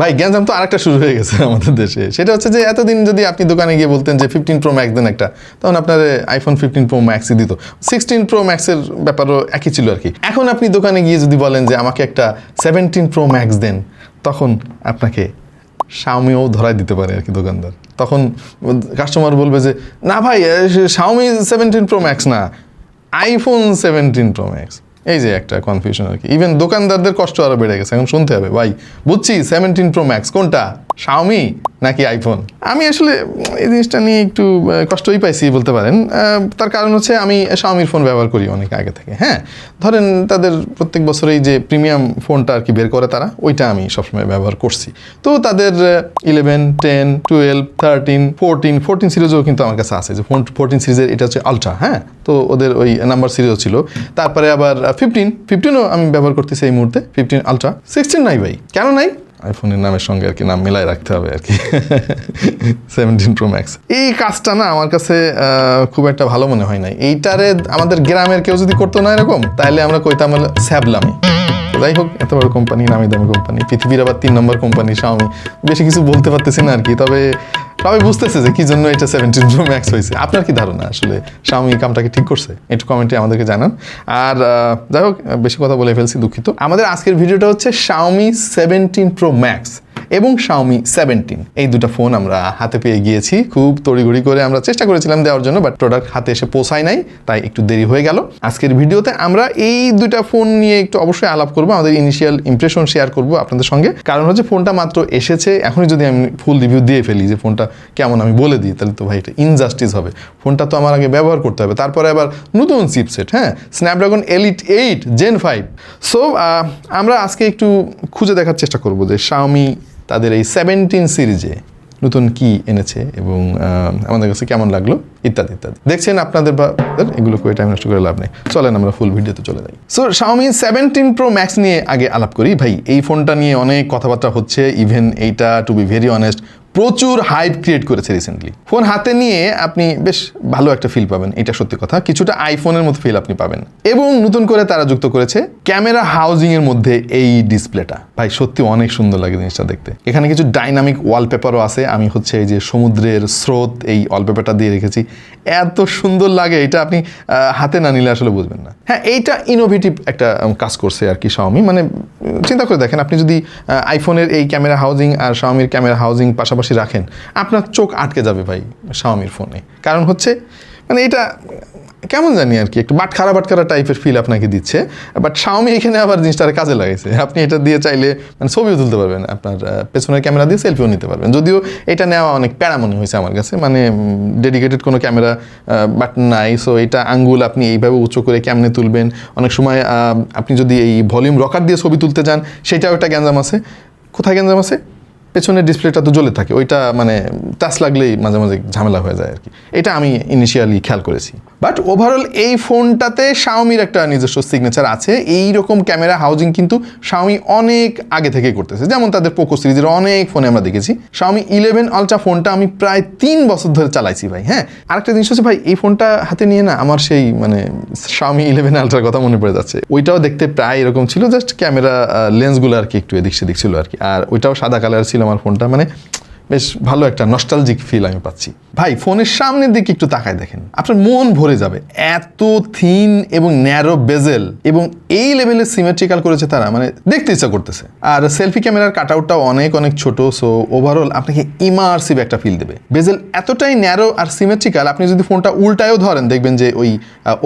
ভাই, গ্যাঞ্জাম তো আরেকটা শুরু হয়ে গেছে আমাদের দেশে। সেটা হচ্ছে যে এতদিন যদি আপনি দোকানে গিয়ে বলতেন যে ফিফটিন প্রো ম্যাক্স দেন একটা, তখন আপনার আইফোন ফিফটিন প্রো ম্যাক্সই দিত। সিক্সটিন প্রো ম্যাক্সের ব্যাপারও একই ছিল আর কি। এখন আপনি দোকানে গিয়ে যদি বলেন যে আমাকে একটা সেভেন্টিন প্রো ম্যাক্স দেন, তখন আপনাকে শাওমিও ধরাই দিতে পারে আর কি দোকানদার। তখন কাস্টমার বলবে যে, না ভাই শাওমি সেভেন্টিন প্রো ম্যাক্স না আইফোন সেভেন্টিন প্রো ম্যাক্স এই যে একটা কনফিউশন আর কি। ইভেন দোকানদারদের কষ্ট আরও বেড়ে গেছে, এখন শুনতে হবে। ভাই বুঝছি সেভেন্টিন প্রো ম্যাক্স কোনটা? শাওমি নাকি আইফোন আমি আসলে এই জিনিসটা নিয়ে একটু কষ্টই পাইছি বলতে পারেন। তার কারণ হচ্ছে আমি শাওমির ফোন ব্যবহার করি অনেক আগে থেকে হ্যাঁ? ধরেন তাদের প্রত্যেক বছরেই যে প্রিমিয়াম ফোনটা আর কি বের করে তারা, ওইটা আমি সবসময় ব্যবহার করছি। তো তাদের eleven ten twelve thirteen fourteen fourteen সিরিজও কিন্তু আমার কাছে আছে। যে ফোন ফোরটিন সিরিজের এটা হচ্ছে আলট্রা হ্যাঁ? তো ওদের ওই নাম্বার সিরিজও ছিল। তারপরে আবার ফিফটিন ফিফটিনও আমি ব্যবহার করতেছি এই মুহূর্তে ফিফটিন আলট্রা সিক্সটিন নাই ভাই, কেন নাই? আইফোনের নামের সঙ্গে আর কি নাম মিলাই রাখতে হবে আর কি। সেভেন্টিন প্রো ম্যাক্স এই কাজটা না আমার কাছে খুব একটা ভালো মনে হয় নাই। এইটারে আমাদের গ্রামের কেউ যদি করতো না এরকম তাহলে আমরা কইতাম হলো স্যাবলামি। যাই হোক, এত বড় কোম্পানি নামি দামি কোম্পানি পৃথিবীর আবার তিন নম্বর কোম্পানি শাওমি বেশি কিছু বলতে পারতেছি না আর কি, তবে সবাই বুঝতেছে যে কি জন্য এটা সেভেন্টিন প্রো ম্যাক্স হয়েছে। আপনার কি ধারণা আসলে শাওমি কামটাকে ঠিক করছে? একটু কমেন্টে আমাদেরকে জানান। আর যাই হোক, বেশি কথা বলে ফেলছি দুঃখিত। আমাদের আজকের ভিডিওটা হচ্ছে শাওমি সেভেন্টিন প্রো ম্যাক্স এবং শাওমি সেভেন্টিন এই দুটো ফোন আমরা হাতে পেয়ে গিয়েছি। খুব তড়িঘড়ি করে আমরা চেষ্টা করেছিলাম দেওয়ার জন্য বাট প্রোডাক্ট হাতে এসে পৌঁছায় নাই, তাই একটু দেরি হয়ে গেল। আজকের ভিডিওতে আমরা এই দুইটা ফোন নিয়ে একটু অবশ্যই আলাপ করব, আমাদের ইনিশিয়াল ইমপ্রেশন শেয়ার করব আপনাদের সঙ্গে। কারণ হচ্ছে ফোনটা মাত্র এসেছে, এখনই যদি আমি ফুল রিভিউ দিয়ে ফেলি যে ফোনটা কেমন আমি বলে দিই, তাহলে তো ভাই এটা ইনজাস্টিস হবে। ফোনটা তো আমার আগে ব্যবহার করতে হবে। তারপরে আবার নতুন চিপসেট হ্যাঁ? Snapdragon elite eight gen five so আমরা আজকে একটু খুঁজে দেখার চেষ্টা করব যে শাওমি তাদের এই সেভেন্টিন সিরিজে নতুন কি এনেছে এবং আমাদের কাছে কেমন লাগল, ইত্যাদি ইত্যাদি। দেখছেন আপনাদের বা এগুলো করে টাইম নষ্ট করে লাভ নেই। চলেন আমরা ফুল ভিডিওতে চলে যাই। So Xiaomi seventeen pro max নিয়ে আগে আলাপ করি। ভাই, এই ফোনটা নিয়ে অনেক কথাবার্তা হচ্ছে। ইভেন এইটা টু বি ভেরি অনেস্ট প্রচুর হাইপ ক্রিয়েট করেছে রিসেন্টলি ফোন হাতে নিয়ে আপনি বেশ ভালো একটা ফিল পাবেন, এটা সত্যি কথা। কিছুটা আইফোনের মতো ফিল আপনি পাবেন। এবং নতুন করে তারা যুক্ত করেছে ক্যামেরা হাউজিং এর মধ্যে এই ডিসপ্লেটা ভাই, সত্যি অনেক সুন্দর লাগে জিনিসটা দেখতে। এখানে কিছু ডাইনামিক ওয়ালপেপারও আছে। আমি হচ্ছে এই যে সমুদ্রের স্রোত, এই ওয়ালপেপারটা দিয়ে রেখেছি। এত সুন্দর লাগে, এটা আপনি হাতে না নিলে আসলে বুঝবেন না। হ্যাঁ এইটা ইনোভেটিভ একটা কাজ করছে আর কি শাওমি মানে চিন্তা করে দেখেন, আপনি যদি আইফোনের এই ক্যামেরা হাউজিং আর শাওমির ক্যামেরা হাউজিং পাশাপাশি রাখেন, আপনার চোখ আটকে যাবে ভাই শাওমির ফোনে কারণ হচ্ছে মানে এটা কেমন জানি আর কি, একটু বাটখারা বাটখারা টাইপের ফিল আপনাকে দিচ্ছে। বাট শাওমি এখানে আবার জিনিসটা কাজে লাগাইছে। আপনি এটা দিয়ে চাইলে মানে ছবিও তুলতে পারবেন, আপনার পেছনের ক্যামেরা দিয়ে সেলফিও নিতে পারবেন। যদিও এটা নেওয়া অনেক প্যারা মনে হয়েছে আমার কাছে মানে ডেডিকেটেড কোনো ক্যামেরা বাট নাই সো এটা আঙ্গুল আপনি এইভাবে উঁচু করে কেমনে তুলবেন? অনেক সময় আপনি যদি এই ভলিউম রকার দিয়ে ছবি তুলতে যান, সেটাও একটা গ্যাঞ্জাম আছে। কোথায় গ্যাঞ্জাম আছে? পেছনের ডিসপ্লেটা তো জ্বলে থাকে, ওইটা মানে টাচ লাগলেই মাঝে মাঝে ঝামেলা হয়ে যায় আর কি। এটা আমি ইনিশিয়ালি খেয়াল করেছি। বাট ওভারঅল এই ফোনটাতে শাওমির একটা নিজস্ব সিগনেচার আছে। এই রকম ক্যামেরা হাউজিং কিন্তু শাওমি অনেক আগে থেকে করতেছে। যেমন তাদের পোকো সিরিজের অনেক ফোনে আমরা দেখেছি। শাওমি ইলেভেন আলট্রা ফোনটা আমি প্রায় তিন বছর ধরে চালাইছি ভাই হ্যাঁ? আরেকটা জিনিস হচ্ছে ভাই, এই ফোনটা হাতে নিয়ে না আমার সেই মানে শাওমি ইলেভেন আলট্রার কথা মনে পড়ে যাচ্ছে। ওইটাও দেখতে প্রায় এরকম ছিল জাস্ট ক্যামেরা লেন্সগুলো আর কি একটু এদিক সেদিক ছিল আর কি। আর ওইটাও সাদা কালার ছিল আমার ফোনটা। মানে বেশ ভালো একটা নস্টালজিক ফিল আমি পাচ্ছি। ভাই, ফোনের সামনের দিকে একটু তাকায় দেখেন। আপনার মন ভরে যাবে। এত থিন এবং ন্যারো বেজেল এবং এই লেভেলের সিমেট্রিক্যাল করেছে তারা মানে দেখতে ইচ্ছা করতেছে। আর সেলফি ক্যামেরার কাট আউটটাও অনেক অনেক ছোট সো ওভারঅল আপনাকে ইমার্সিভ একটা ফিল দেবে। বেজেল এতটাই ন্যারো আর সিমেট্রিক্যাল আপনি যদি ফোনটা উল্টায়ও ধরেন, দেখবেন যে ওই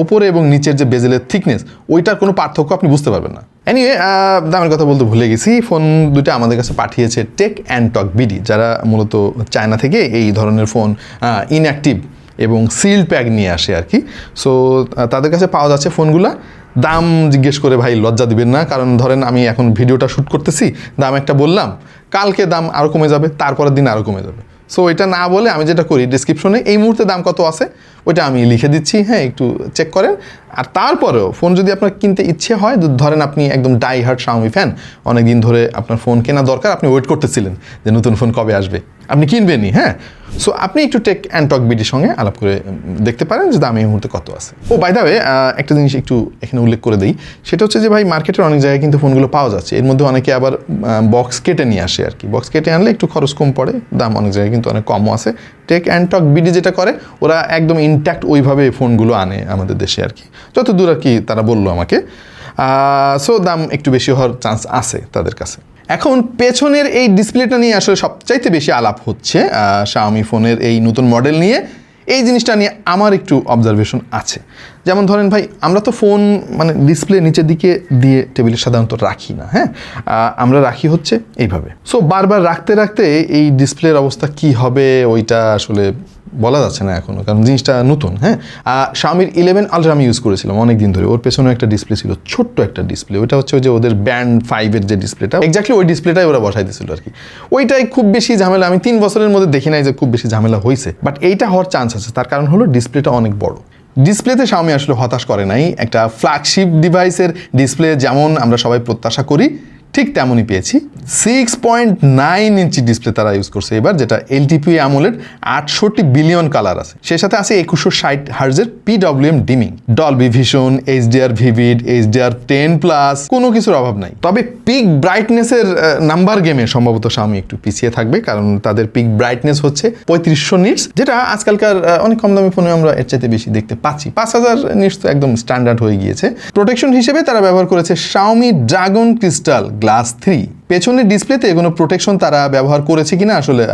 ওপরে এবং নিচের যে বেজেলের থিকনেস ওইটার কোনো পার্থক্য আপনি বুঝতে পারবেন না। এনিওয়ে দামের কথা বলতে ভুলে গেছি। ফোন দুটো আমাদের কাছে পাঠিয়েছে টেক অ্যান্ড টক বিডি যারা মূলত চায়না থেকে এই ধরনের ফোন ইনঅ্যাক্টিভ এবং সিল প্যাক নিয়ে আসে আর কি। সো তাদের কাছে পাওয়া যাচ্ছে ফোনগুলা। দাম জিজ্ঞেস করে ভাই লজ্জা দিবেন না, কারণ ধরেন আমি এখন ভিডিওটা শ্যুট করতেছি, দাম একটা বললাম, কালকে দাম আরও কমে যাবে, তারপরের দিন আরও কমে যাবে। সো এটা না বলে আমি যেটা করি ডিসক্রিপশনে এই মুহূর্তে দাম কত আছে, ওইটা আমি লিখে দিচ্ছি হ্যাঁ একটু চেক করেন। আর তারপরেও ফোন যদি আপনার কিনতে ইচ্ছে হয় ধরেন আপনি একদম ডাই হার্ট শাওমি ফ্যান অনেকদিন ধরে আপনার ফোন কেনা দরকার, আপনি ওয়েট করতেছিলেন যে নতুন ফোন কবে আসবে। আপনি কিনবেনই হ্যাঁ? সো আপনি একটু টেক অ্যান্ড টক বিডির সঙ্গে আলাপ করে দেখতে পারেন যে দাম এই মুহূর্তে কত আছে। ও বাই দা একটা জিনিস একটু এখানে উল্লেখ করে দিই, সেটা হচ্ছে যে ভাই মার্কেটের অনেক জায়গায় কিন্তু ফোনগুলো পাওয়া যাচ্ছে। এর মধ্যে অনেকে আবার বক্স কেটে নিয়ে আসে আর কি। বক্স কেটে আনলে একটু খরচ কম পড়ে, দাম অনেক জায়গায় কিন্তু অনেক কমও আছে। টেক অ্যান্ড টক বিডি যেটা করে, ওরা একদম ইনট্যাক্ট ওইভাবে ফোনগুলো আনে আমাদের দেশে আর কি। যত দূর আর কি তারা বলল আমাকে। সো দাম একটু বেশি হওয়ার চান্স আছে তাদের কাছে। এখন পেছনের এই ডিসপ্লেটা নিয়ে আসলে সবচাইতে বেশি আলাপ হচ্ছে শাওমি ফোনের এই নতুন মডেল নিয়ে। এই জিনিসটা নিয়ে আমার একটু অবজারভেশন আছে। যেমন ধরেন ভাই, আমরা তো ফোন মানে ডিসপ্লে নিচের দিকে দিয়ে টেবিলে সাধারণত রাখি না হ্যাঁ? আমরা রাখি হচ্ছে এইভাবে। সো বারবার রাখতে রাখতে এই ডিসপ্লের অবস্থা কি হবে, ওইটা আসলে বলা যাচ্ছে না এখনও কারণ জিনিসটা নতুন হ্যাঁ? আর স্বামীর ইলেভেন আলট্রা আমি ইউজ করেছিলাম অনেক দিন ধরে, ওর পেছনে একটা ডিসপ্লে ছিল, ছোট্ট একটা ডিসপ্লে ওইটা হচ্ছে যে ওদের ব্যান্ড ফাইভের যে ডিসপ্লেটা এক্স্যাক্টলি ওই ডিসপ্লেটাই ওরা বসাই দিয়েছিল আর কি। ওইটাই খুব বেশি ঝামেলা, আমি তিন বছরের মধ্যে দেখি নাই যে খুব বেশি ঝামেলা হয়েছে বাট এইটা হওয়ার চান্স আছে, তার কারণ হলো ডিসপ্লেটা অনেক বড়। ডিসপ্লেতে স্বামী আসলে হতাশ করে নাই, একটা ফ্ল্যাগশিপ ডিভাইসের ডিসপ্লে যেমন আমরা সবাই প্রত্যাশা করি ঠিক তেমনই পেয়েছি। Six point nine inch display তারা ইউজ করছে এবার, যেটা এলটিপি আমলের আটষট্টি বিলিয়ন কালার আছে। সে সাথে আছে একুশশো ষাট হার্জের PWM dimming Dolby Vision HDR vivid HDR ten plus কোনো কিছুর অভাব নাই। তবে পিক ব্রাইটনেসের নাম্বার গেমে সম্ভবত Xiaomi একটু পিছিয়ে থাকবে, কারণ তাদের পিক ব্রাইটনেস হচ্ছে পঁয়ত্রিশশো নিটস যেটা আজকালকার অনেক কম দামি ফোনে আমরা এর চাইতে বেশি দেখতে পাচ্ছি। পাঁচ হাজার নিটস তো একদম স্ট্যান্ডার্ড হয়ে গিয়েছে। প্রোটেকশন হিসেবে তারা ব্যবহার করেছে Xiaomi dragon crystal glass three পেছনের ডিসপ্লেতে কোনো প্রোটেকশন তারা ব্যবহার করেছে কিনা আসলে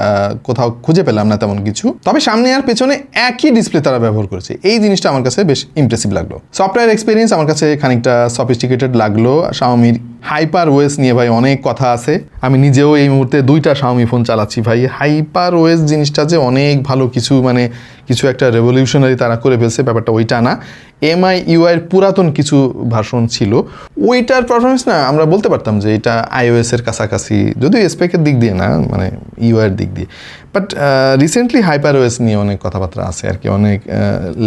কোথাও খুঁজে পেলাম না তেমন কিছু। তবে সামনে আর পেছনে একই ডিসপ্লে তারা ব্যবহার করেছে। এই জিনিসটা আমার কাছে বেশ ইমপ্রেসিভ লাগল। সফটওয়্যার এক্সপিরিয়েন্স আমার কাছে খানিকটা সফিস্টিকেটেড লাগল। শাওমির হাইপার ওয়েস নিয়ে ভাই অনেক কথা আছে। আমি নিজেও এই মুহূর্তে দুইটা শাওমি ফোন চালাচ্ছি ভাই। হাইপার ওয়েস জিনিসটা যে অনেক ভালো কিছু মানে কিছু একটা রেভলিউশনারি তারা করে ফেলছে, ব্যাপারটা ওইটা না। এমআই ইউআইয়ের পুরাতন কিছু ভার্সন ছিল। ওইটার পারফরমেন্স না, আমরা বলতে পারতাম যে এটা আইওএস এর কাছাকাছি যদিও স্পেকের দিক দিয়ে না মানে ইউআর দিক দিয়ে। বাট রিসেন্টলি হাইপার ওয়েস নিয়ে অনেক কথাবার্তা আছে আর কি। অনেক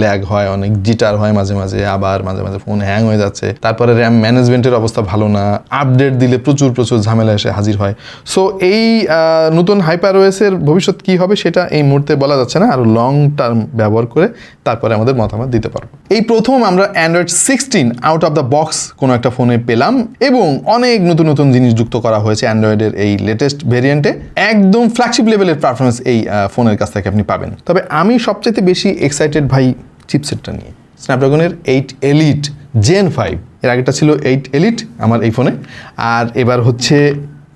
ল্যাগ হয়, অনেক জিটার হয় মাঝে মাঝে, আবার মাঝে মাঝে ফোন হ্যাং হয়ে যাচ্ছে। তারপরে র্যাম ম্যানেজমেন্টের অবস্থা ভালো না আপডেট দিলে প্রচুর প্রচুর ঝামেলা এসে হাজির হয়। সো এই নতুন হাইপার ওয়েসের ভবিষ্যৎ কি হবে সেটা এই মুহূর্তে বলা যাচ্ছে না। আর লং টার্ম ব্যবহার করে তারপরে আমাদের মতামত দিতে পারব। এই প্রথম আমরা Android sixteen out of the box কোনো একটা ফোনে পেলাম এবং অনেক নতুন নতুন জিনিস যুক্ত করা হয়েছে অ্যান্ড্রয়েডের এই লেটেস্ট ভেরিয়েন্টে একদম ফ্ল্যাগশিপ লেভেলের পারফরমেন্স এই আহ, ফোনের কাছ থেকে আপনি পাবেন। তবে আমি সবচেয়ে বেশি এক্সাইটেড ভাই চিপসেটটা নিয়ে। স্ন্যাপড্রাগনের এইট এলিট জেন ফাইভ এর আগেটা ছিল এইট এলিট আমার এই ফোনে আর এবার হচ্ছে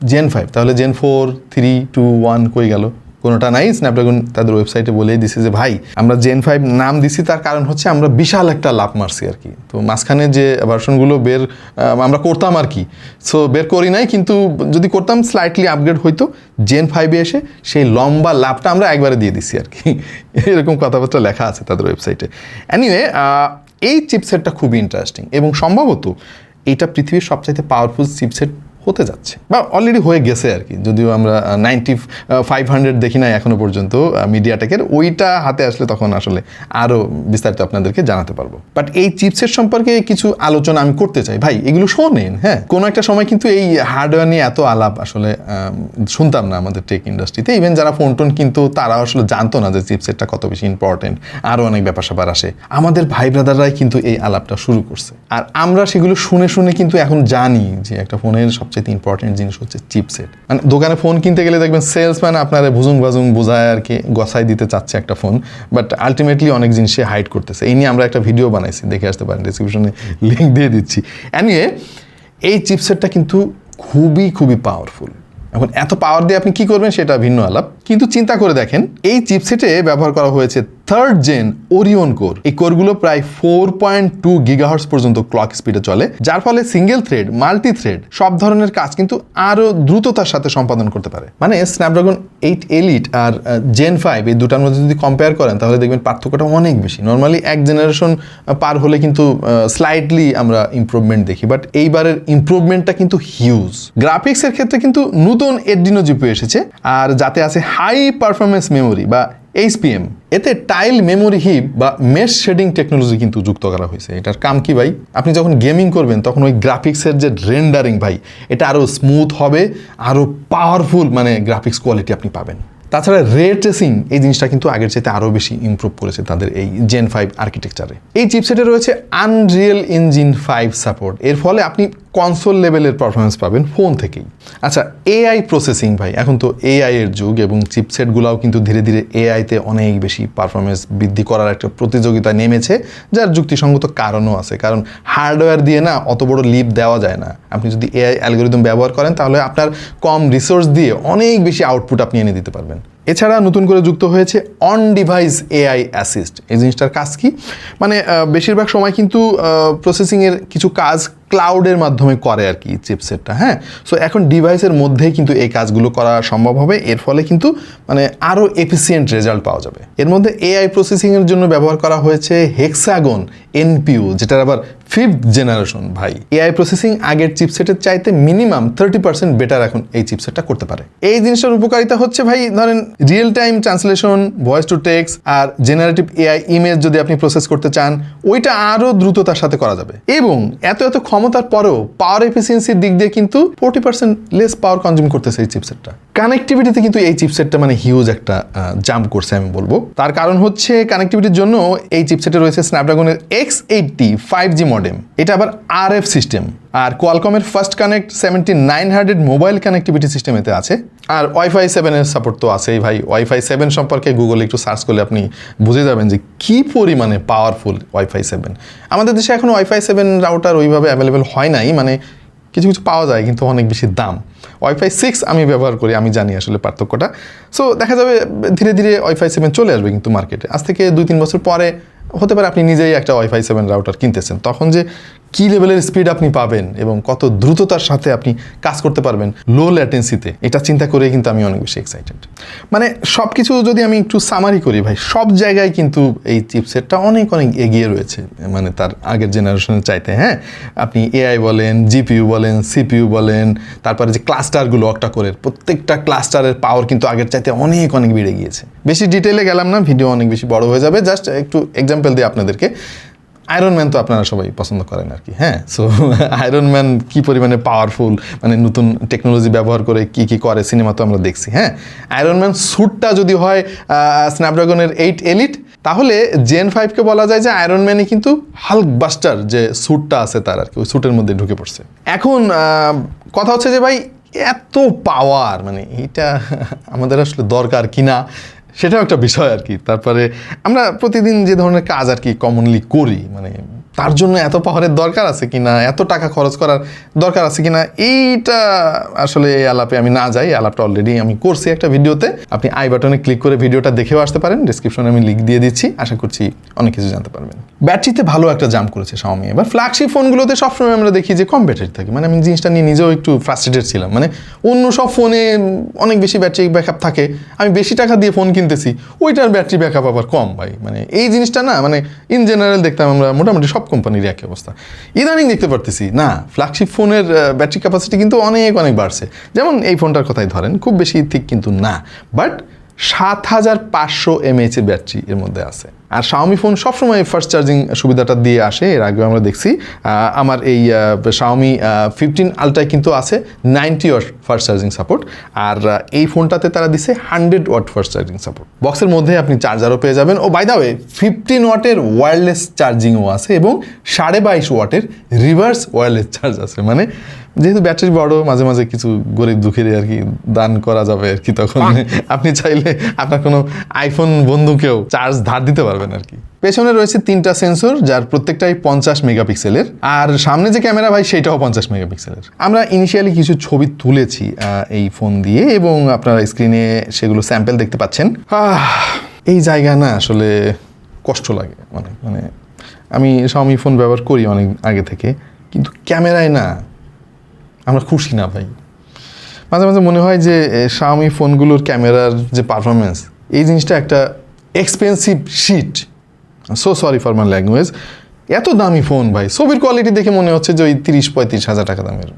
জেন ফাইভ তাহলে gen four three two one কই গেল? কোনোটা নাই স্ন্যাপড্রাগন তাদের ওয়েবসাইটে বলেই দিছে যে, ভাই, আমরা জেন ফাইভ নাম দিছি, তার কারণ হচ্ছে আমরা বিশাল একটা লাভ মারছি আর কি। তো মাঝখানে যে ভার্সনগুলো বের আমরা করতাম আর কি। সো বের করি নাই, কিন্তু যদি করতাম স্লাইটলি আপগ্রেড হইতো। জেন ফাইভে এসে সেই লম্বা লাভটা আমরা একবারে দিয়ে দিছি আর কি। এরকম কথাবার্তা লেখা আছে তাদের ওয়েবসাইটে অ্যানিওয়ে এই চিপসেটটা খুবই ইন্টারেস্টিং এবং সম্ভবত এটা পৃথিবীর সবচাইতে পাওয়ারফুল চিপসেট হতে যাচ্ছে। বা অলরেডি হয়ে গেছে আর কি যদিও আমরা নাইনটি ফাইভ হান্ড্রেড দেখি নাই এখনও পর্যন্ত মিডিয়াটেকের ওইটা হাতে আসলে তখন আসলে আরও বিস্তারিত আপনাদেরকে জানাতে পারব। বাট এই চিপসের সম্পর্কে কিছু আলোচনা আমি করতে চাই। ভাই, এগুলো শোনেন হ্যাঁ? কোনো একটা সময় কিন্তু এই হার্ডওয়্যার নিয়ে এত আলাপ আসলে শুনতাম না আমাদের টেক ইন্ডাস্ট্রিতে ইভেন যারা ফোন টোন কিন্তু তারা আসলে জানতো না যে চিপসেটটা কত বেশি ইম্পর্টেন্ট আরও অনেক ব্যাপার স্যাপার আসে। আমাদের ভাই ব্রাদাররাই কিন্তু এই আলাপটা শুরু করছে। আর আমরা সেগুলো শুনে শুনে কিন্তু এখন জানি যে একটা ফোনের সবচেয়ে ইম্পর্টেন্ট জিনিস হচ্ছে চিপসেট মানে দোকানে ফোন কিনতে গেলে দেখবেন সেলসম্যান আপনারা ভুজুং ভাজুং বোঝায় আর কি গসাই দিতে চাচ্ছে একটা ফোন বাট আলটিমেটলি অনেক জিনিস সে হাইড করতেছে। এই নিয়ে আমরা একটা ভিডিও বানাইছি, দেখে আসতে পারেন ডিসক্রিপশনে লিঙ্ক দিয়ে দিচ্ছি। অ্যানিয়ে এই চিপসেটটা কিন্তু খুবই খুবই পাওয়ারফুল এখন এত পাওয়ার দিয়ে আপনি কি করবেন সেটা ভিন্ন আলাপ। কিন্তু চিন্তা করে দেখেন, এই চিপসেটে ব্যবহার করা হয়েছে থার্ড জেন ওরিয়ন কোর এই কোরগুলো প্রায় ফোর পয়েন্ট টু গিগাহার্স পর্যন্ত ক্লক স্পিডে চলে, যার ফলে সিঙ্গেল থ্রেড মাল্টি থ্রেড সব ধরনের কাজ কিন্তু আরও দ্রুততার সাথে সম্পাদন করতে পারে। মানে স্ন্যাপড্রাগন এইট এলিট আর জেন ফাইভ এই দুটার মধ্যে যদি কম্পেয়ার করেন, তাহলে দেখবেন পার্থক্যটা অনেক বেশি। নর্মালি এক জেনারেশন পার হলে কিন্তু স্লাইডলি আমরা ইমপ্রুভমেন্ট দেখি বাট এইবারের ইম্প্রুভমেন্টটা কিন্তু হিউজ গ্রাফিক্সের ক্ষেত্রে কিন্তু নতুন এডিনো জিপি এসেছে, আর যাতে আছে হাই পারফরমেন্স মেমোরি বা এইচপিএম এতে টাইল মেমোরি হিপ বা মেশ শেডিং টেকনোলজি কিন্তু যুক্ত করা হয়েছে। এটার কাম কি ভাই? আপনি যখন গেমিং করবেন, তখন ওই গ্রাফিক্সের যে রেন্ডারিং ভাই, এটা আরও স্মুথ হবে আরও পাওয়ারফুল মানে গ্রাফিক্স কোয়ালিটি আপনি পাবেন। তাছাড়া রে ট্রেসিং এই জিনিসটা কিন্তু আগের চাইতে আরও বেশি ইমপ্রুভ করেছে তাদের এই জেন ফাইভ আর্কিটেকচারে এই চিপসেটে রয়েছে আনরিয়েল ইঞ্জিন ফাইভ সাপোর্ট এর ফলে আপনি কনসোল লেভেলের পারফরমেন্স পাবেন ফোন থেকেই। আচ্ছা এআই প্রসেসিং ভাই, এখন তো এআই এর যুগ এবং চিপসেটগুলোও কিন্তু ধীরে ধীরে এআইতে অনেক বেশি পারফরমেন্স বৃদ্ধি করার একটা প্রতিযোগিতা নেমেছে, যার যুক্তিসঙ্গত কারণও আছে। কারণ হার্ডওয়্যার দিয়ে না অত বড় লিপ দেওয়া যায় না। আপনি যদি এআই অ্যালগোরিদম ব্যবহার করেন, তাহলে আপনার কম রিসোর্স দিয়ে অনেক বেশি আউটপুট আপনি এনে দিতে পারবেন। এছাড়া নতুন করে যুক্ত হয়েছে অন ডিভাইস এআই অ্যাসিস্ট এই জিনিসটার কাজ কি? মানে বেশিরভাগ সময় কিন্তু প্রসেসিংয়ের কিছু কাজ ক্লাউডের মাধ্যমে করে আর কি চিপসেটটা হ্যাঁ? সো এখন ডিভাইসের মধ্যেই কিন্তু এই কাজগুলো করা সম্ভব হবে। এর ফলে কিন্তু মানে আরও এফিসিয়েন্ট রেজাল্ট পাওয়া যাবে। এর মধ্যে এআই প্রসেসিংয়ের জন্য ব্যবহার করা হয়েছে হেক্সাগন এনপিউ যেটার আবার ফিফথ জেনারেশন ভাই। এআই প্রসেসিং আগের চিপসেটের চাইতে মিনিমাম থার্টি পার্সেন্ট বেটার এখন এই চিপসেটটা করতে পারে। এই জিনিসটার উপকারিতা হচ্ছে ভাই, ধরেন real time translation voice to text R generative AI image যদি আপনি প্রসেস করতে চান, ওইটা আরও দ্রুততার সাথে করা যাবে। এবং এত এত ক্ষমতার পরেও পাওয়ার এফিসিয়েন্সির দিক দিয়ে কিন্তু forty percent less power consume করতেছে এই চিপসেটটা কানেক্টিভিটিতে কিন্তু এই চিপসেটটা মানে হিউজ একটা জাম্প করছে আমি বলব। তার কারণ হচ্ছে কানেক্টিভিটির জন্য এই চিপসেটে রয়েছে স্ন্যাপড্রাগনের X eighty five G modem এটা আবার আর এফ সিস্টেম আর কোয়ালকমের fast connect seventy nine hundred mobile connectivity system এতে আছে। আর ওয়াইফাই সেভেনের সাপোর্ট তো আছেই ভাই। ওয়াইফাই সেভেন সম্পর্কে গুগলে একটু সার্চ করলে আপনি বুঝে যাবেন যে কী পরিমাণে পাওয়ারফুল ওয়াইফাই সেভেন আমাদের দেশে এখন ওয়াইফাই সেভেন রাউটার ওইভাবে অ্যাভেলেবেল হয় নাই। মানে কিছু কিছু পাওয়া যায়, কিন্তু অনেক বেশি দাম। ওয়াইফাই সিক্স আমি ব্যবহার করি, আমি জানি আসলে পার্থক্যটা। সো দেখা যাবে, ধীরে ধীরে ওয়াইফাই সেভেন চলে আসবে কিন্তু মার্কেটে আজ থেকে দুই, তিন বছর পরে হতে পারে আপনি নিজেই একটা ওয়াইফাই সেভেন রাউটার কিনতেছেন। তখন যে কী লেভেলের স্পিড আপনি পাবেন এবং কত দ্রুততার সাথে আপনি কাজ করতে পারবেন লো ল্যাটেন্সিতে এটা চিন্তা করে কিন্তু আমি অনেক বেশি এক্সাইটেড মানে সব কিছু যদি আমি একটু সামারি করি ভাই, সব জায়গায় কিন্তু এই চিপসেটটা অনেক অনেক এগিয়ে রয়েছে। মানে তার আগের জেনারেশনের চাইতে হ্যাঁ? আপনি এআই বলেন জিপিইউ বলেন সিপিইউ বলেন, তারপরে যে ক্লাস্টারগুলো একটা করে প্রত্যেকটা ক্লাস্টারের পাওয়ার কিন্তু আগের চাইতে অনেক অনেক বেড়ে গিয়েছে। বেশি ডিটেলে গেলাম না ভিডিও অনেক বেশি বড় হয়ে যাবে জাস্ট একটু এক্সাম্পল দিই আপনাদেরকে আয়রন ম্যান তো আপনারা সবাই পছন্দ করেন আর কি হ্যাঁ? সো আয়রন ম্যান কী পরিমাণে পাওয়ারফুল মানে নতুন টেকনোলজি ব্যবহার করে কি কি করে সিনেমা তো আমরা দেখছি হ্যাঁ? আয়রন ম্যান স্যুটটা যদি হয় স্ন্যাপড্রাগনের এইট এলিট তাহলে জেন ফাইভকে বলা যায় যে আয়রন ম্যানই কিন্তু হাল্ক বাস্টার যে স্যুটটা আছে তার আর কি, ওই স্যুটের মধ্যে ঢুকে পড়ছে। এখন কথা হচ্ছে যে ভাই, এত পাওয়ার মানে এটা আমাদের আসলে দরকার কিনা? সেটাও একটা বিষয় আর কি। তারপরে আমরা প্রতিদিন যে ধরনের কাজ আর কি কমনলি করি মানে তার জন্য এত পাহাড়ের দরকার আছে কি না, এত টাকা খরচ করার দরকার আছে কি না, এইটা আসলে এই আলাপে আমি না যাই। আলাপটা অলরেডি আমি করছি একটা ভিডিওতে। আপনি আই বাটনে ক্লিক করে ভিডিওটা দেখেও আসতে পারেন। ডিসক্রিপশনে আমি লিঙ্ক দিয়ে দিচ্ছি। আশা করছি অনেক কিছু জানতে পারবেন। ব্যাটারিতে ভালো একটা জাম্প করেছে শাওমি এবার ফ্ল্যাগশিপ ফোনগুলোতে সবসময় আমরা দেখি যে কম ব্যাটারি থাকে। মানে আমি জিনিসটা নিয়ে নিজেও একটু ফ্রাস্ট্রেটেড ছিলাম। মানে অন্য সব ফোনে অনেক বেশি ব্যাটারি ব্যাকআপ থাকে। আমি বেশি টাকা দিয়ে ফোন কিনতেছি, ওইটার ব্যাটারি ব্যাকআপ আবার কম ভাই। মানে এই জিনিসটা না মানে ইন জেনারেল দেখতাম আমরা মোটামুটি সব কোম্পানির একই অবস্থা। ইদানিং দেখতে পারতেছি, না ফ্ল্যাগশিপ ফোনের ব্যাটারি ক্যাপাসিটি কিন্তু অনেক অনেক বাড়ছে। যেমন এই ফোনটার কথাই ধরেন, খুব বেশি ঠিক কিন্তু না। বাট সাত হাজার পাঁচশো এমএইচ এর ব্যাটারি এর মধ্যে আছে। আর শাওমি ফোন সবসময় ফার্স্ট চার্জিং সুবিধাটা দিয়ে আসে, এর আগেও আমরা দেখছি। আমার এই শাওমি ফিফটিন আলটায় কিন্তু আছে ninety watt fast charging support আর এই ফোনটাতে তারা দিছে hundred watt fast charging support বক্সের মধ্যে আপনি চার্জারও পেয়ে যাবেন। ও বাই দা ওয়ে ফিফটিন ওয়াটের ওয়্যারলেস চার্জিংও আছে এবং সাড়ে বাইশ ওয়াটের রিভার্স ওয়্যারলেস চার্জ আছে। মানে যেহেতু ব্যাটারি বড় মাঝে মাঝে কিছু গরিব দুঃখের আর কি দান করা যাবে আর কি তখন। আপনি চাইলে আপনার কোনো আইফোন বন্ধুকেও চার্জ ধার দিতে পারবেন আর কি। পেছনে রয়েছে তিনটা সেন্সর যার প্রত্যেকটাই পঞ্চাশ মেগাপিক্সেলের আর সামনে যে ক্যামেরা ভাই সেটাও পঞ্চাশ মেগাপিক্সেলের আমরা ইনিশিয়ালি কিছু ছবি তুলেছি এই ফোন দিয়ে এবং আপনারা স্ক্রিনে সেগুলো স্যাম্পেল দেখতে পাচ্ছেন। এই জায়গা না আসলে কষ্ট লাগে মানে মানে আমি শাওমি ফোন ব্যবহার করি অনেক আগে থেকে। কিন্তু ক্যামেরায় না আমরা খুশি না ভাই। মাঝে মাঝে মনে হয় যে শাওমি ফোনগুলোর ক্যামেরার যে পারফরমেন্স এই জিনিসটা একটা expensive shit so sorry for my language এত দামি ফোন ভাই, ছবির কোয়ালিটি দেখে মনে হচ্ছে যে ওই তিরিশ পঁয়ত্রিশ হাজার টাকা দামের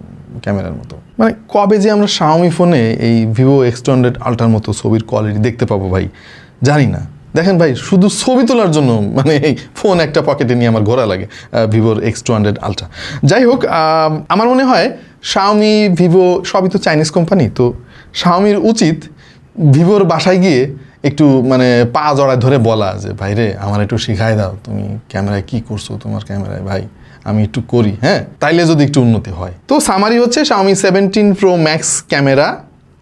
ক্যামেরার মতো। মানে কবে যে আমরা শাওমি ফোনে এই ভিভো এক্সটেন্ডেড আল্ট্রার মতো ছবির কোয়ালিটি দেখতে পাবো ভাই, জানি না। দেখেন ভাই, শুধু ছবি তোলার জন্য মানে এই ফোন একটা পকেটে নিয়ে আমার ঘোরা লাগে ভিভোর এক্স টু হান্ড্রেড আলট্রা যাই হোক আমার মনে হয় শাওমি ভিভো সবই তো চাইনিজ কোম্পানি তো শাওমির উচিত ভিভোর বাসায় গিয়ে একটু মানে পা জড়ায় ধরে বলা যে, ভাই রে, আমার একটু শিখাই দাও, তুমি ক্যামেরায় কি করছ তোমার ক্যামেরায়? ভাই, আমি একটু করি হ্যাঁ? তাইলে যদি একটু উন্নতি হয়। তো সামারি হচ্ছে Xiaomi seventeen pro max camera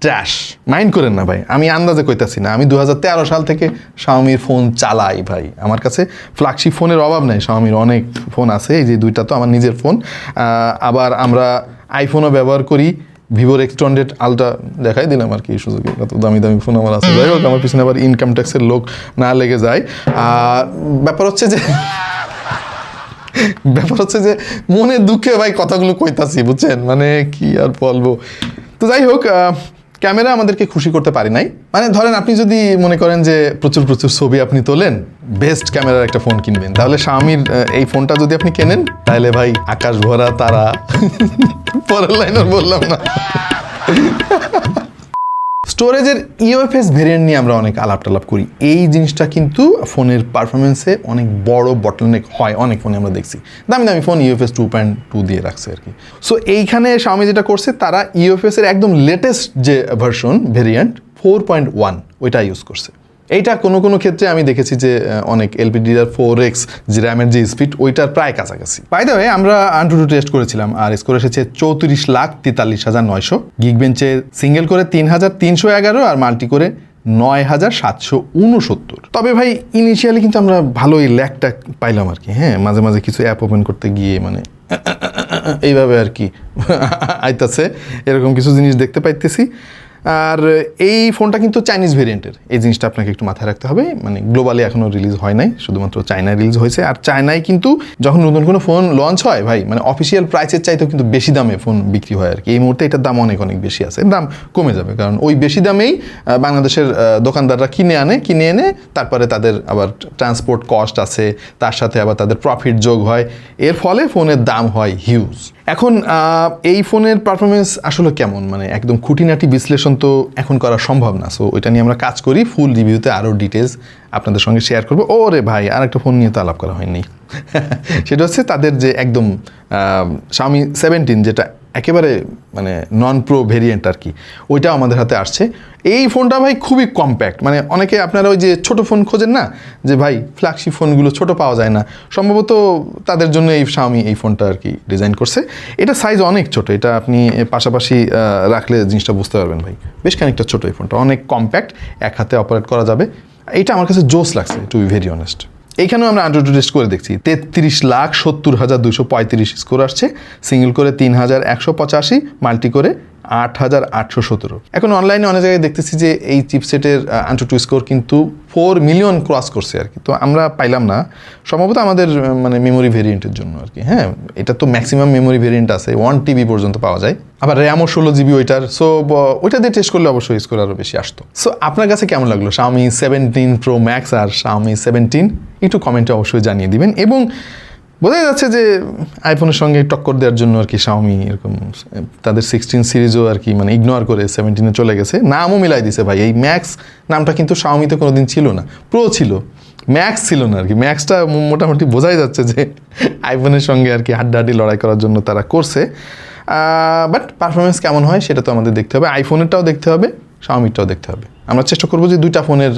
trash mind করেন না ভাই, আমি আন্দাজে কইতাছি না। আমি দু হাজার তেরো সাল থেকে শাওমির ফোন চালাই ভাই। আমার কাছে ফ্ল্যাগশিপ ফোনের অভাব নেই। শাওমির অনেক ফোন আছে, এই যে দুইটা তো আমার নিজের ফোন আবার আমরা আইফোনও ব্যবহার করি ভিভোর এক্স হান্ড্রেড আলট্রা দেখাই দিলাম আর কি সুযোগে। কত দামি দামি ফোন আমার আছে। যাই হোক, আমার পিছনে আবার ইনকাম ট্যাক্সের লোক না লেগে যায়। আর ব্যাপার হচ্ছে যে ব্যাপার হচ্ছে যে মনে দুঃখে ভাই কথাগুলো কইতাছি, বুঝছেন? মানে কি আর বলব? তো যাই হোক ক্যামেরা আমাদেরকে খুশি করতে পারি নাই। মানে ধরেন আপনি যদি মনে করেন যে প্রচুর প্রচুর ছবি আপনি তোলেন বেস্ট ক্যামেরার একটা ফোন কিনবেন। তাহলে স্বামীর এই ফোনটা যদি আপনি কেনেন, তাহলে ভাই আকাশ ভরা তারা। পরের লাইন আর বললাম না। স্টোরেজের ইউএফএস ভেরিয়েন্ট নিয়ে আমরা অনেক আলাপ টালাপ করি। এই জিনিসটা কিন্তু ফোনের পারফরমেন্সে অনেক বড় বটলনেক হয়, অনেক ফোনে আমরা দেখছি। দামি দামি phone UFS two point two দিয়ে রাখছে আর কি। সো এইখানে স্বামী যেটা করছে, তারা ইউএফএস এর একদম লেটেস্ট যে version variant four point one ওইটা ইউজ করছে। এইটা কোনো কোনো ক্ষেত্রে আমি দেখেছি যে অনেক এলপিডিআর ফোর এক্স যে র্যামের যে স্পিড ওইটার প্রায় কাছাকাছি। বাই দ্য আমরা আন্টুটু টেস্ট করেছিলাম, আর স্কোর এসেছে চৌত্রিশ লাখ তেতাল্লিশ হাজার নয়শো। গিগ বেঞ্চে সিঙ্গেল করে তিন হাজার তিনশো এগারো, আর মাল্টি করে নয় হাজার সাতশো উনসত্তর তবে ভাই ইনিশিয়ালি কিন্তু আমরা ভালোই ল্যাকটা পাইলাম আর কি হ্যাঁ? মাঝে মাঝে কিছু অ্যাপ ওপেন করতে গিয়ে মানে এইভাবে আর কি আইতাছে, এরকম কিছু জিনিস দেখতে পাইতেছি। আর এই ফোনটা কিন্তু চাইনিজ ভেরিয়েন্টের। এই জিনিসটা আপনাকে একটু মাথায় রাখতে হবে। মানে গ্লোবালি এখনও রিলিজ হয় নাই, শুধুমাত্র চায়নায় রিলিজ হয়েছে। আর চায়নায় কিন্তু যখন নতুন কোনো ফোন লঞ্চ হয়, ভাই মানে অফিসিয়াল প্রাইসের চাইতেও কিন্তু বেশি দামে ফোন বিক্রি হয় আর কি। এই মুহূর্তে এটার দাম অনেক অনেক বেশি আছে। দাম কমে যাবে। কারণ ওই বেশি দামেই বাংলাদেশের দোকানদাররা কিনে আনে, কিনে এনে তারপরে তাদের আবার ট্রান্সপোর্ট কস্ট আছে, তার সাথে আবার তাদের প্রফিট যোগ হয়। এর ফলে ফোনের দাম হয় হিউজ এখন এই ফোনের পারফরমেন্স আসলে কেমন? মানে একদম খুঁটিনাটি বিশ্লেষণ তো এখন করা সম্ভব না। সো ওইটা নিয়ে আমরা কাজ করি ফুল রিভিউতে আরও ডিটেলস আপনাদের সঙ্গে শেয়ার করব। ও রে ভাই আর একটা ফোন নিয়ে তো আলাপ করা হয়নি। সেটা হচ্ছে তাদের যে একদম স্বামী সেভেন্টিন যেটা একেবারে মানে নন প্রো ভেরিয়েন্ট আর কি। ওইটাও আমাদের হাতে আসছে। এই ফোনটা ভাই খুবই কম্প্যাক্ট মানে অনেকে আপনারা ওই যে ছোট ফোন খোঁজেন না? যে ভাই ফ্ল্যাগশিপ ফোনগুলো ছোট পাওয়া যায় না। সম্ভবত তাদের জন্য এই Xiaomi এই ফোনটা আর কি ডিজাইন করছে। এটা সাইজ অনেক ছোট। এটা আপনি পাশাপাশি রাখলে জিনিসটা বুঝতে পারবেন ভাই। বেশ খানিকটা ছোট এই ফোনটা। অনেক কম্প্যাক্ট এক হাতে অপারেট করা যাবে। এটা আমার কাছে জোস লাগছে টু বি ভেরি অনেস্ট এইখানেও আমরা আন্ডার টেস্ট করে দেখছি। তেত্রিশ লাখ সত্তর হাজার দুশো পঁয়ত্রিশ স্কোর আসছে। সিঙ্গেল করে তিন হাজার একশো পঁচাশি, মাল্টি করে আট হাজার আটশো সতেরো। এখন অনলাইনে অনেক জায়গায় দেখতেছি যে এই চিপসেটের আন্টু টু স্কোর কিন্তু ফোর মিলিয়ন ক্রস করছে আর কি। তো আমরা পাইলাম না। সম্ভবত আমাদের মানে মেমোরি ভেরিয়েন্টের জন্য আর কি। হ্যাঁ এটা তো ম্যাক্সিমাম মেমোরি ভেরিয়েন্ট আছে। ওয়ান টিবি পর্যন্ত পাওয়া যায়। আবার র্যামও ষোলো জিবি ওইটার। সো ওইটা দিয়ে টেস্ট করলে অবশ্যই স্কোর আরও বেশি আসতো। সো আপনার কাছে কেমন লাগল? Xiaomi সেভেন্টিন প্রো ম্যাক্স আর Xiaomi সেভেন্টিন একটু কমেন্টে অবশ্যই জানিয়ে দিবেন। এবং বোঝাই যাচ্ছে যে আইফোনের সঙ্গে টক্কর দেওয়ার জন্য আর কি Xiaomi এরকম, তাদের সিক্সটিন সিরিজও আর কি মানে ইগনোর করে সেভেন্টিনে চলে গেছে। নামও মিলাই দিছে ভাই। এই ম্যাক্স নামটা কিন্তু Xiaomiতে কোনোদিন ছিল না। প্রো ছিল। ম্যাক্স ছিল না আর কি। ম্যাক্সটা মোটামুটি বোঝাই যাচ্ছে যে আইফোনের সঙ্গে আর কি হাড্ডাহাড্ডি লড়াই করার জন্য তারা করছে। বাট পারফরমেন্স কেমন হয় সেটা তো আমাদের দেখতে হবে। আইফোনেরটাও দেখতে হবে শাওমিরটাও দেখতে হবে। আমরা চেষ্টা করব যে দুইটা ফোনের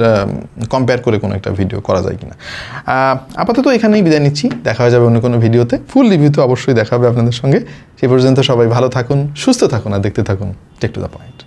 কম্পেয়ার করে কোনো একটা ভিডিও করা যায় কিনা। আপাতত এখানেই বিদায় নিচ্ছি। দেখা হয়ে যাবে অন্য কোনো ভিডিওতে ফুল রিভিউ তো অবশ্যই দেখা হবে আপনাদের সঙ্গে। সে পর্যন্ত সবাই ভালো থাকুন, সুস্থ থাকুন আর দেখতে থাকুন টেক টু দ্য পয়েন্ট